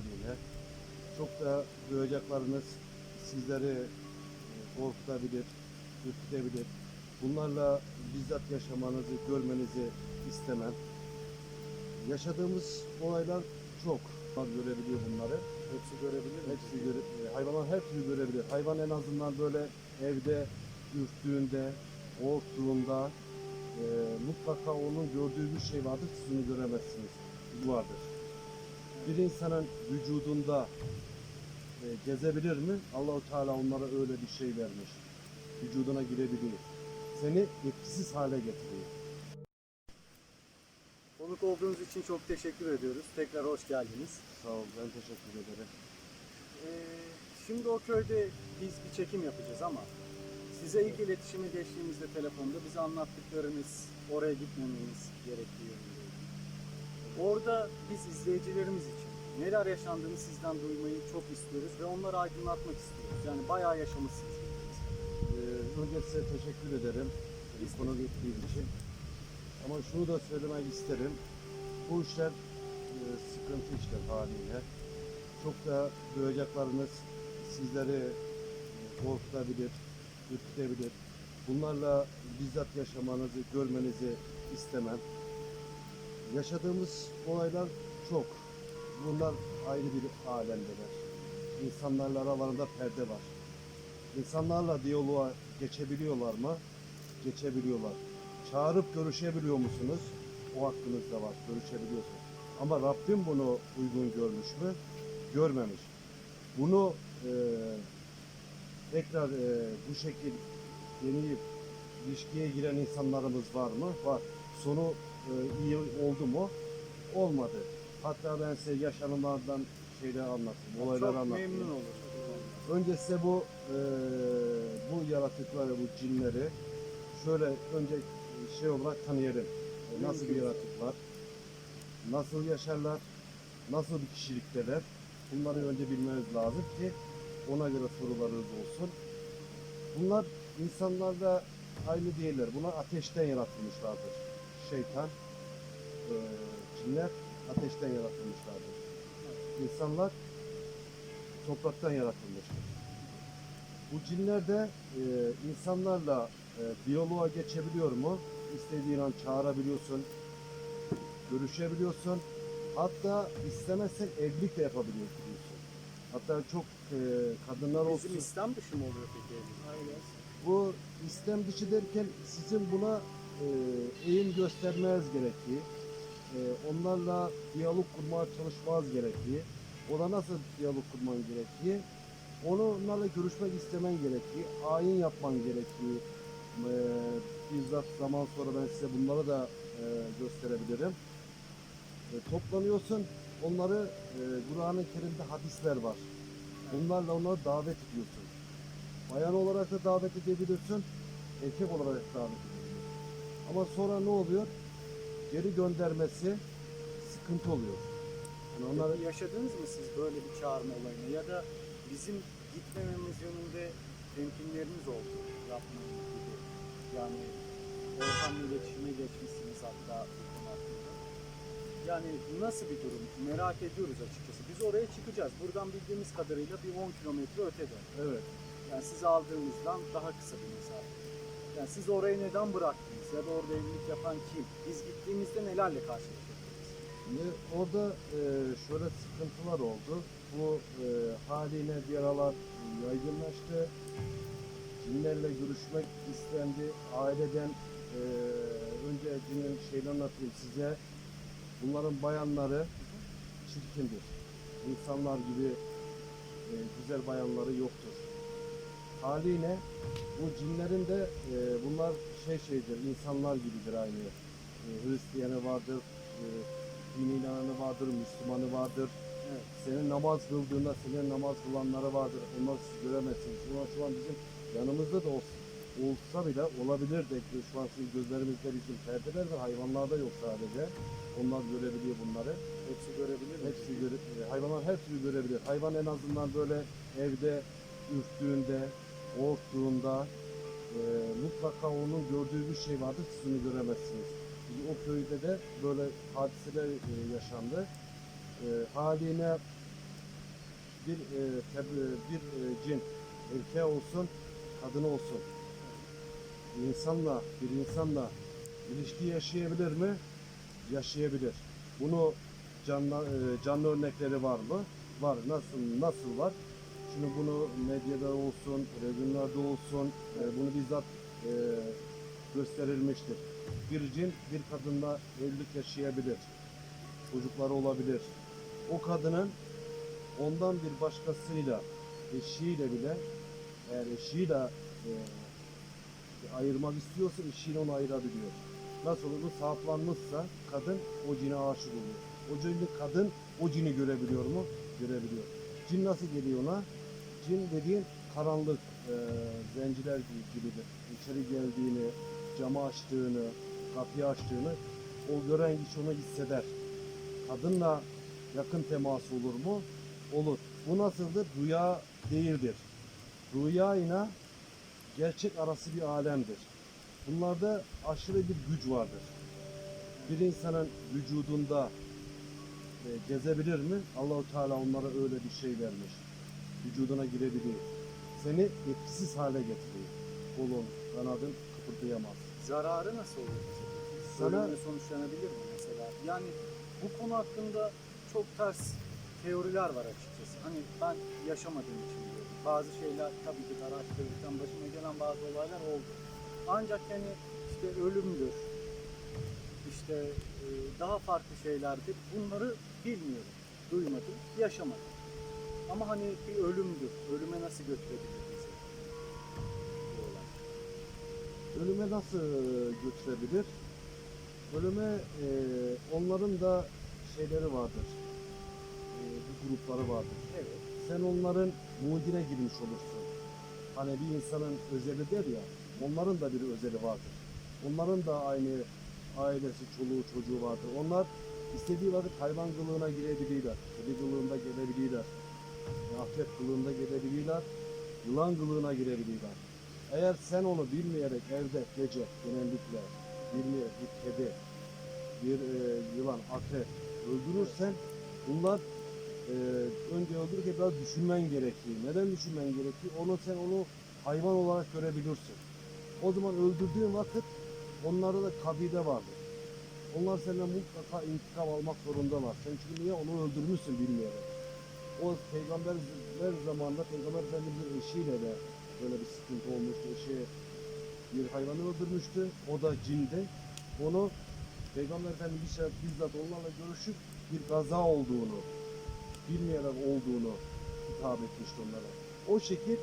haliyle. Çok da duyacaklarınız sizleri e, korkutabilir, ürkütebilir. Bunlarla bizzat yaşamanızı, görmenizi istemem. Yaşadığımız olaylar çok. Görebiliyor bunları. Hepsi görebilir mi? Hepsi göre, e, hayvanlar hepsini görebilir. Hayvan en azından böyle evde ürktüğünde, korktuğunda e, mutlaka onun gördüğü bir şey vardır, siz onu göremezsiniz. Bu vardır. Bir insanın vücudunda e, gezebilir mi? Allahu Teala onlara öyle bir şey vermiş. Vücuduna girebiliyor. Seni etkisiz hale getiriyor. Konuk olduğunuz için çok teşekkür ediyoruz. Tekrar hoş geldiniz. Sağ ol, ben teşekkür ederim. Ee, şimdi o köyde biz bir çekim yapacağız ama size ilk iletişime geçtiğimizde telefonda bize anlattıklarınız oraya gitmemeniz gerektiği yönündeydi. Orada biz izleyicilerimiz için neler yaşandığını sizden duymayı çok istiyoruz ve onları aydınlatmak istiyoruz. Yani bayağı yaşamışsınız. Ee, önce size teşekkür ederim. Bir konu ettiğim için. Ama şunu da söylemek isterim. Bu işler e, sıkıntı işler haliyle. Çok da duyacaklarınız sizleri e, korkutabilir, ürkütebilir. Bunlarla bizzat yaşamanızı, görmenizi istemem. Yaşadığımız olaylar çok. Bunlar ayrı bir alemdeler. İnsanlarla aralarında perde var. İnsanlarla diyaloğa geçebiliyorlar mı? Geçebiliyorlar. Çağırıp görüşebiliyor musunuz? O hakkınız da var. Görüşebiliyorsunuz. Ama Rabbim bunu uygun görmüş mü? Görmemiş. Bunu e, tekrar e, bu şekil deneyip ilişkiye giren insanlarımız var mı? Var. Sonu iyi oldu mu? Olmadı. Hatta ben size yaşananlardan şeyler anlatayım, olayları çok memnun oluruz. Önce size bu e, bu yaratıkları, bu cinleri şöyle önce şey olarak tanıyalım. E, Nasıl bir yaratıklar, nasıl yaşarlar, nasıl bir kişilikteler. Bunları önce bilmeniz lazım ki ona göre sorularınız olsun. Bunlar insanlarda aynı değiller. Bunlar ateşten yaratılmışlardır. Şeytan, e, cinler ateşten yaratılmışlardır. İnsanlar topraktan yaratılmıştır. Bu cinler de e, insanlarla e, diyaloğa geçebiliyor mu? İstediğin an çağırabiliyorsun, görüşebiliyorsun. Hatta istemezsen evlilik de yapabiliyorsun. Hatta çok e, kadınlar olsun. Bizim İslam dışı mı oluyor peki? Hayır. Bu istem dışı derken sizin buna e, eğim göstermeniz gerektiği, e, onlarla diyalog kurmaya çalışmanız gerektiği, o da nasıl diyalog kurman gerektiği, onu onlarla görüşmek istemen gerektiği, ayin yapman gerektiği, e, bizzat zaman sonra ben size bunları da e, gösterebilirim. E, toplanıyorsun, onları e, Kur'an-ı Kerim'de hadisler var. Bunlarla onları davet ediyorsun. Bayan olarak da davet edebilirsin, erkek olarak da davet edebilirsin. Ama sonra ne oluyor? Geri göndermesi sıkıntı oluyor. Yani onlar Peki yaşadınız mı siz böyle bir çağırma olayını ya da bizim gitmememiz yönünde temkinleriniz oldu yapmamız gibi. Yani Orhan'la iletişime geçmişsiniz hatta bu konu hakkında. Yani nasıl bir durum merak ediyoruz açıkçası. Biz oraya çıkacağız. Buradan bildiğimiz kadarıyla bir 10 kilometre ötede. evet. Yani siz aldığınızdan daha kısa bir mesafe. Yani siz orayı neden bıraktınız ya da orada evlilik yapan kim? Biz gittiğimizde nelerle karşılaşacağız? Şimdi orada e, şöyle sıkıntılar oldu. Bu e, haliyle bir aralar yaygınlaştı. Cinlerle görüşmek istendi. Aileden e, önce cinin şeyini anlatayım size. Bunların bayanları çirkindir. İnsanlar gibi e, güzel bayanları yoktur. Haliyle bu cinlerin de e, bunlar şey şeydir, insanlar gibidir aynı. E, Hristiyanı vardır, e, dini inananı vardır, Müslümanı vardır. Evet. Senin namaz kıldığında senin namaz kılanları vardır. Onları siz göremezsiniz. An, şu an bizim yanımızda da olsa, olsa bile olabilir de şu an sizin gözlerimizde bizim perdeler var. Hayvanlarda yok sadece. Onlar görebiliyor bunları. Hepsi görebilir mi? Hepsi göre, e, hayvanlar hepsini görebilir. Hayvan en azından böyle evde ürktüğünde, korktuğunda e, mutlaka onun gördüğü bir şey vardır. Siz göremezsiniz. Bizim o köyde de böyle hadiseler e, yaşandı. E, haline bir e, teb- bir e, cin erkeği olsun, kadını olsun. İnsanla, bir insanla ilişki yaşayabilir mi? Yaşayabilir. Bunu canlı e, canlı örnekleri var mı? Var. Nasıl nasıl var? Şimdi bunu medyada olsun, televizyonlarda olsun, e, bunu bizzat e, gösterilmiştir. Bir cin bir kadınla evlilik yaşayabilir. Çocukları olabilir. O kadının ondan bir başkasıyla, eşiyle bile eğer eşiyle e, ayırmak istiyorsa eşiyle onu ayırabiliyor. Nasıl olur? Sahiplanmışsa kadın o cine aşık oluyor. O cini kadın o cini görebiliyor mu? Görebiliyor. Cin nasıl geliyor ona? Cin dediğin karanlık e, zenciler gibi- gibidir. İçeri geldiğini, camı açtığını, kapıyı açtığını o gören kişi onu hisseder. Kadınla yakın temas olur mu? Olur. Bu nasıldır? Rüya değildir. Rüya ile gerçek arası bir alemdir. Bunlarda aşırı bir güç vardır. Bir insanın vücudunda e, gezebilir mi? Allahu Teala onlara öyle bir şey vermiş. Vücuduna girebiliyor. Seni etkisiz hale getiriyor. Kolun, kanadın kıpırdayamaz. Zararı nasıl olur? Sana- Ölümle sonuçlanabilir mi mesela? Yani bu konu hakkında çok ters teoriler var açıkçası. Hani ben yaşamadığım için biliyorum. Bazı şeyler tabii ki araştırırken başıma gelen bazı olaylar oldu. Ancak hani işte ölümdür, işte e, daha farklı şeylerdir. Bunları bilmiyorum, duymadım, yaşamadım. Ama hani bir ölümdür. Ölüme nasıl götürebilir bizi? Ölüme nasıl götürebilir? Ölüme e, onların da şeyleri vardır. E, bir grupları vardır. Evet. Sen onların muhidine girmiş olursun. Hani bir insanın özeli der ya, onların da bir özeli vardır. Onların da aynı ailesi, çoluğu, çocuğu vardır. Onlar istediği vakit hayvan kılığına girebilirler. Kedi kılığında gelebilirler. Akrep kılığında gelebilirler. Yılan kılığına girebilirler. Eğer sen onu bilmeyerek evde gece genellikle bilmeyerek bir kedi, bir e, yılan, akrep öldürürsen bunlar e, önce öldürürken biraz düşünmen gerekiyor. Neden düşünmen gerekiyor? Onu sen onu hayvan olarak görebilirsin. O zaman öldürdüğün vakit onlarda da kabide vardır. Onlar senden mutlaka intikam almak zorundalar. Sen çünkü niye onu öldürmüşsün bilmeyerek. O peygamberler zamanında peygamber efendimizin eşiyle de böyle bir sıkıntı olmuştu. Eşi bir hayvanı öldürmüştü. O da cindi. Onu peygamber efendimiz bizzat, onlarla görüşüp bir kaza olduğunu, bilmeyerek olduğunu hitap etmişti onlara. O şekil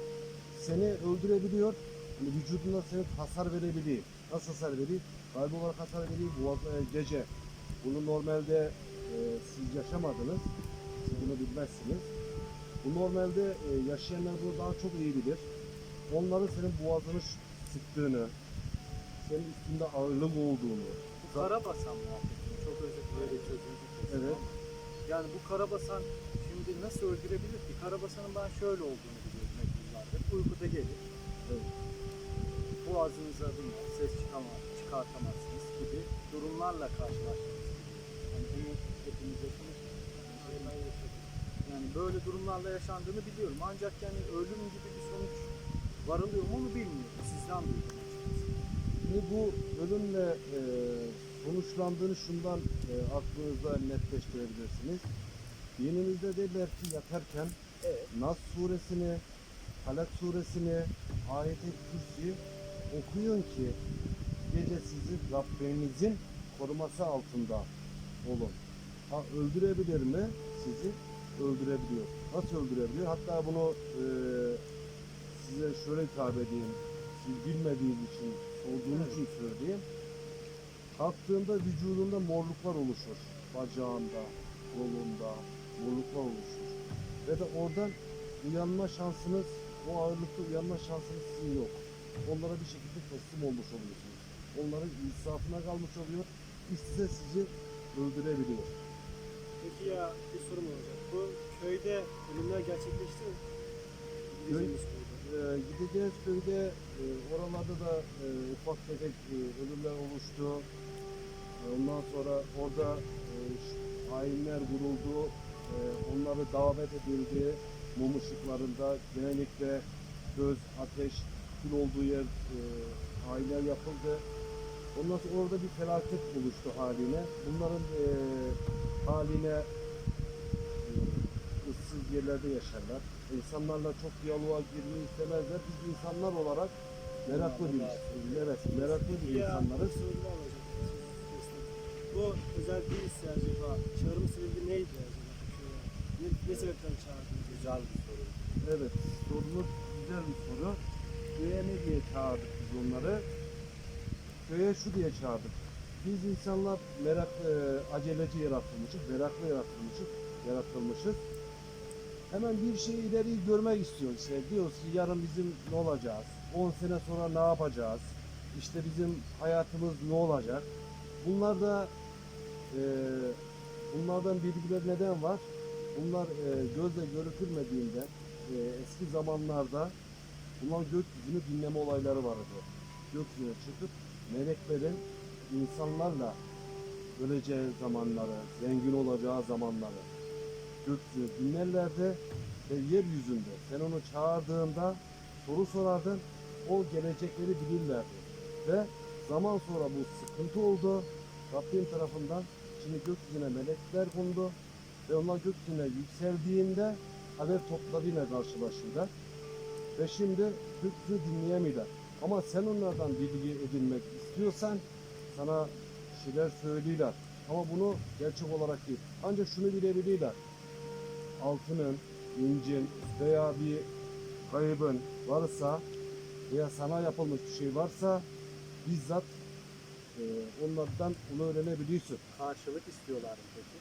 seni öldürebiliyor. Yani vücuduna seni hasar verebiliyor. Nasıl hasar veriyor? Kalp olarak hasar veriyor. Gece. Bunu normalde e, siz yaşamadınız. Bunu bilmezsiniz. Bu normalde e, yaşayanlar bunu daha çok iyi bilir. Onların senin boğazını sıktığını, senin üstünde ağırlık olduğunu. Bu karabasan muhabbetini çok özür dilerim çözüldü. Evet. Yani bu karabasan şimdi nasıl öldürebilir ki? Karabasanın ben şöyle olduğunu biliyorum yıllardır. Uykuda gelir. Evet. Boğazınıza biner, ses çıkama, çıkartamazsınız gibi durumlarla karşılaştınız. Yani bunu hepimiz yaşamışız. Yani ben yaşadım. Yani böyle durumlarla yaşandığını biliyorum. Ancak yani ölüm gibi bir sonuç varılıyor mu onu bilmiyorum. Sizden duydum. Şimdi bu ölümle e, sonuçlandığını şundan e, aklınızda netleştirebilirsiniz. Dinimizde derler ki yatarken Evet. Nas suresini, Falak suresini, ayet-i kürsi okuyun ki gece sizi Rabbinizin koruması altında olun. Ha, öldürebilir mi sizi? Öldürebiliyor. Nasıl öldürebiliyor? Hatta bunu e, size şöyle hitap edeyim. Siz bilmediğiniz için, olduğunuz için söyleyeyim. Kalktığında vücudunda morluklar oluşur. Bacağında, kolunda morluklar oluşur. Ve de oradan uyanma şansınız, o ağırlıkta uyanma şansınız sizin yok. Onlara bir şekilde teslim olmuş oluyorsunuz. Onların insafına kalmış oluyor. İstese sizi öldürebiliyor. Peki ya bir sorum olacak. Bu köyde ölümler gerçekleşti mi? Gideceğimiz köyde. Ee, gideceğiz köyde e, oralarda da e, ufak tefek e, ölümler oluştu. E, ondan sonra orada e, ayinler kuruldu. E, onları davet edildi. mum ışıklarında genellikle göz, ateş, kül olduğu yer e, ayinler yapıldı. Ondan sonra orada bir felaket oluştu haline. Bunların e, haline e, ıssız yerlerde yaşarlar. İnsanlarla çok diyaloğa girmeyi istemezler. Biz insanlar olarak meraklı bir evet, meraklı bir insanlarız. Bu özel değilse acaba çağrım sebebi neydi acaba? Ne, ne sebepten çağırdınız? Güzel bir soru. Evet, sorunuz güzel bir soru. Köye ne diye çağırdık biz onları? Köye şu diye çağırdık. Biz insanlar merak, e, aceleci yaratılmışız, meraklı yaratılmışız, yaratılmışız. Hemen bir şey ileriyi görmek istiyoruz. İşte diyoruz ki yarın bizim ne olacağız? 10 sene sonra ne yapacağız? İşte bizim hayatımız ne olacak? Bunlar da e, bunlardan bilgiler neden var? Bunlar e, gözle görükülmediğinde e, eski zamanlarda bunlar gökyüzünü dinleme olayları vardı. Gökyüzüne çıkıp meleklerin insanlarla öleceği zamanları, zengin olacağı zamanları gökyüzünü dinlerlerdi ve yeryüzünde sen onu çağırdığında soru sorardın, o gelecekleri bilirlerdi. Ve zaman sonra bu sıkıntı oldu. Rabbim tarafından şimdi gökyüzüne melekler kondu ve onlar gökyüzüne yükseldiğinde haber topladığıyla karşılaşırlar. Ve şimdi gökyüzünü dinleyemiyorlar. Ama sen onlardan bilgi edinmek istiyorsan sana şeyler söylüyorlar. Ama bunu gerçek olarak değil. Ancak şunu bilebiliyorlar. Altının, incin veya bir kaybın varsa veya sana yapılmış bir şey varsa bizzat e, onlardan onu öğrenebiliyorsun. Karşılık istiyorlar mı peki?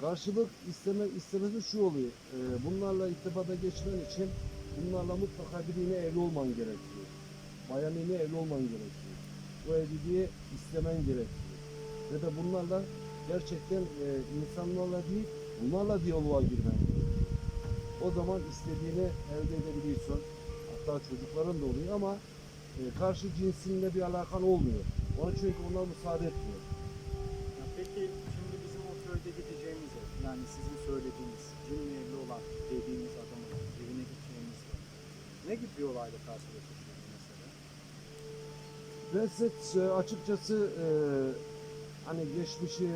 Karşılık isteme istemesi şu oluyor. e, bunlarla irtibata geçmen için bunlarla mutlaka biriyle evli olman gerekiyor. Bayanıyla evli olman gerekiyor. Bu evliliği istemen gerekiyor. Ve de bunlarla gerçekten e, insanlarla değil, bunlarla diyaloğa girmen. O zaman istediğini elde edebiliyorsun. Hatta çocukların da oluyor ama e, karşı cinsinle bir alakan olmuyor. Ona çünkü onlar müsaade etmiyor. Ya peki şimdi bizim o köyde gideceğimiz yani sizin söylediğiniz cinli evli olan dediğiniz adamın evine gideceğimizde ne gibi bir olayla karşılaşıyorsunuz? Size e, açıkçası e, hani geçmişi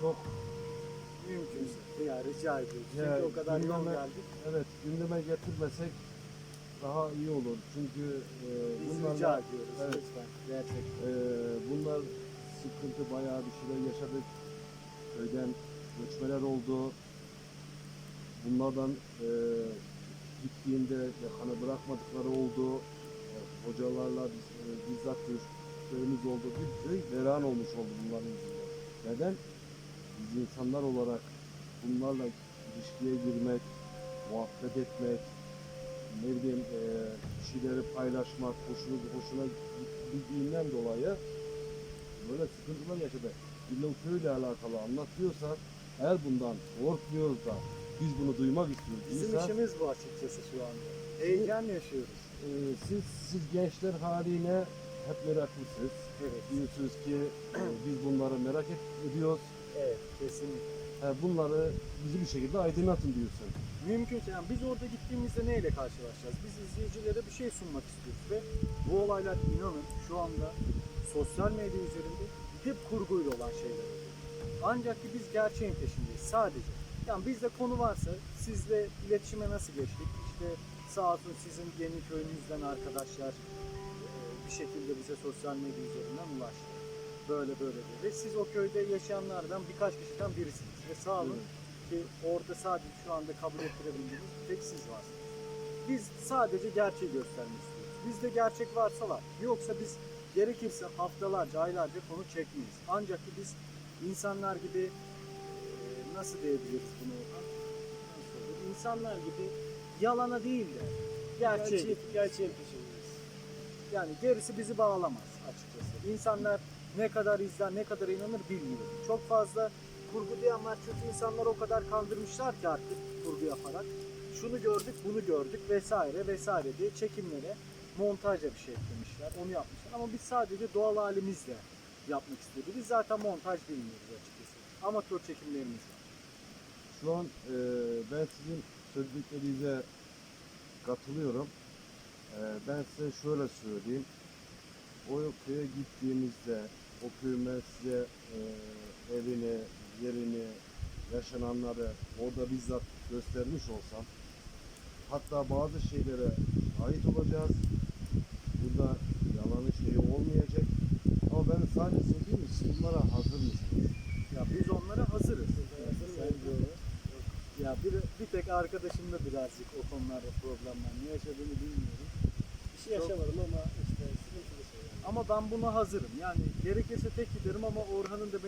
çok Mümkünse ya rica ediyoruz. Çünkü Ya, o kadar yol gündeme- geldik. evet gündeme getirmesek daha iyi olur. Çünkü e, Biz rica bunlarla ediyoruz evet. lütfen. Gerçekten. e, bunlar sıkıntı bayağı bir şeyler yaşadık. Köyden göçmeler oldu. Bunlardan e, gittiğinde yakanı bırakmadıkları oldu. E, hocalarla biz, e, bizzat görüştüklerimiz oldu. Bir köy veran olmuş oldu bunların yüzünden. Neden? Biz insanlar olarak bunlarla ilişkiye girmek, muhabbet etmek, ne bileyim e, bir şeyleri paylaşmak, hoşuna, hoşuna gittiğinden dolayı böyle sıkıntılar yaşadı. İlla o köyle alakalı anlatıyorsak eğer bundan korkmuyoruz da biz bunu duymak istiyoruz. Bizim diyorsa, işimiz bu açıkçası şu anda. Heyecan yaşıyoruz. E, siz, siz gençler haline hep meraklısınız. Evet. Diyorsunuz ki e, biz bunları merak ediyoruz. Evet, kesinlikle. Bunları bizi bir şekilde aydınlatın diyorsun. Mümkünse yani biz orada gittiğimizde neyle karşılaşacağız? Biz izleyicilere bir şey sunmak istiyoruz ve bu olaylar inanın şu anda sosyal medya üzerinde hep kurguyla olan şeyler oluyor. Ancak ki biz gerçeğin peşindeyiz sadece. Yani bizde konu varsa sizle iletişime nasıl geçtik? İşte sağ olsun sizin yeni köyünüzden arkadaşlar e, bir şekilde bize sosyal medya üzerinden ulaştı. Böyle böyle dedi. Ve siz o köyde yaşayanlardan birkaç kişiden birisiniz. Ve sağ olun ki orada sadece şu anda kabul ettirebildiğimiz bir tek siz varsınız. Biz sadece gerçeği göstermek istiyoruz. Bizde gerçek varsa var. Yoksa biz gerekirse haftalarca, aylarca konu çekmeyiz. Ancak ki biz insanlar gibi e, nasıl diyebiliriz bunu? Nasıl olur? İnsanlar gibi yalana değil de gerçeğe Gerçeği, gerçeğin peşindeyiz. yani gerisi bizi bağlamaz açıkçası. İnsanlar ne kadar izler, ne kadar inanır bilmiyorum. Çok fazla kurgulayanlar kötü insanlar o kadar kandırmışlar ki artık kurgu yaparak. Şunu gördük, bunu gördük vesaire vesaire diye çekimlere montajla bir şey eklemişler. Onu yapmışlar ama biz sadece doğal halimizle yapmak istedik. Biz zaten montaj bilmiyoruz açıkçası. Amatör çekimlerimiz var. Şu an e, ben sizin söylediklerinize katılıyorum. Ee, ben size şöyle söyleyeyim. O köye gittiğinizde o köyün ben size e, evini, yerini, yaşananları orada bizzat göstermiş olsam hatta bazı şeylere şahit olacağız. Burada yalanın şeyi olmayacak. Ama ben sadece söyleyeyim siz bunlara hazır mısınız? Ya biz onlara hazırız. Sen de- Ya bir, bir tek arkadaşımda birazcık o konularda problemler. Ne yaşadığını bilmiyorum. Bir şey yaşamadım ama işte sıkıntılı şeyler. Ama ben buna hazırım. Yani gerekirse tek giderim ama Orhan'ın da